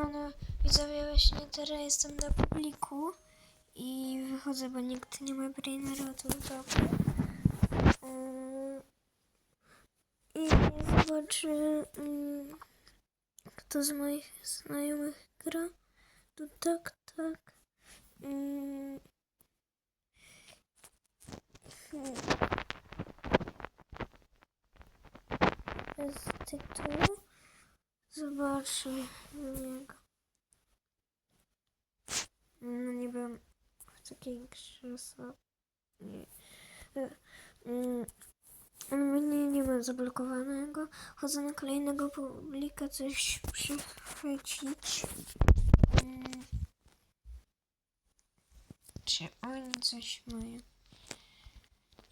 Siemano, widzowie, właśnie teraz jestem na publiku i wychodzę, bo nikt nie ma brainerotu dobra. Yy, I zobaczę, yy, kto z moich znajomych gra. Tu tak, tak. Yy. Hmm. Bez tytułu. Zobaczmy niego. No nie byłem w takiej grze so- Nie. E, mm, mnie nie ma zablokowanego. Chodzę na kolejnego publika coś przechwycić. Mm. Czy oni coś mają?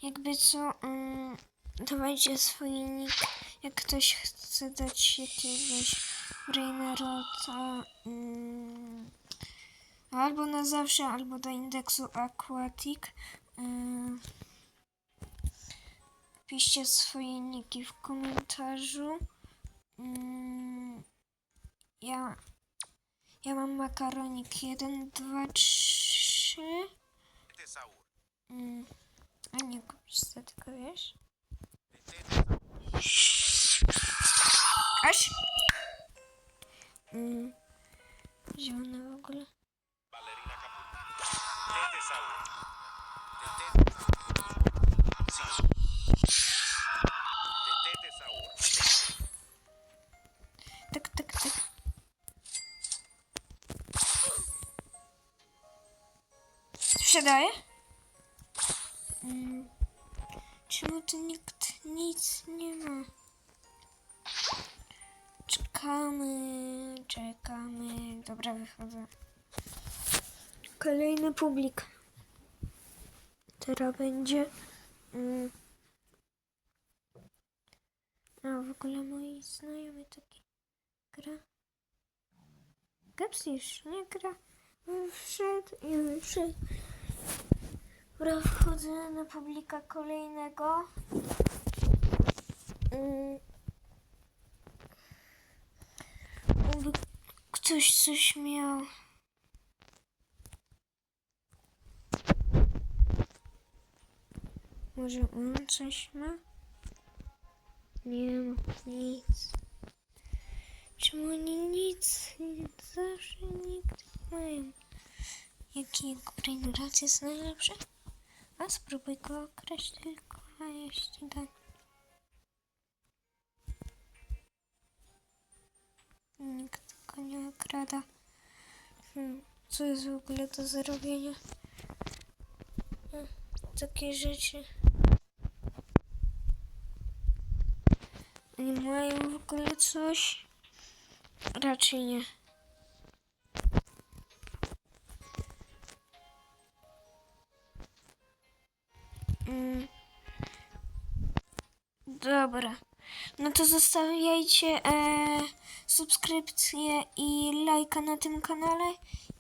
Jakby co, mm, dawajcie swój nick, jak ktoś chce dać jakiegoś Brainerota mm, albo na zawsze, albo do indeksu Aquatic. Ym, piszcie swoje niki w komentarzu. Ym, ja, ja mam makaronik 1, 2, 3. Tesaur. Ym, a nie kupisz za tylko wiesz? Аж. Зеленый угол. Так, так, так. Сюда я? Э? Чему-то никто. Nic nie ma? Czekamy, czekamy. Dobra, wychodzę. Kolejny publik. Teraz będzie. Mm. A w ogóle moi znajomi taki gra. Gaps już nie gra. Wszedł i wszedł. Dobra, wchodzę na publika kolejnego. Mm. Oby ktoś coś miał. Może on coś ma? Nie ma nic. Czemu oni nic? Zawsze nikt nie mają. Jaki brainrat jest najlepszy? A spróbuj go okraść tylko, jeśli da. Nikt go nie okrada. Hmm, co jest w ogóle do zrobienia? Hmm, takie rzeczy. Nie No to zostawiajcie e, subskrypcję i lajka na tym kanale.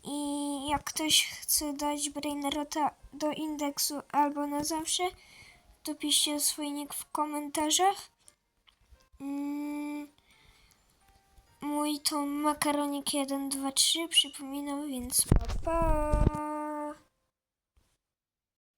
I jak ktoś chce dać Brainerota do indeksu albo na zawsze, to piszcie swój nick w komentarzach. Mm, mój to makaronik 1, 2, 3 przypominam, więc pa pa.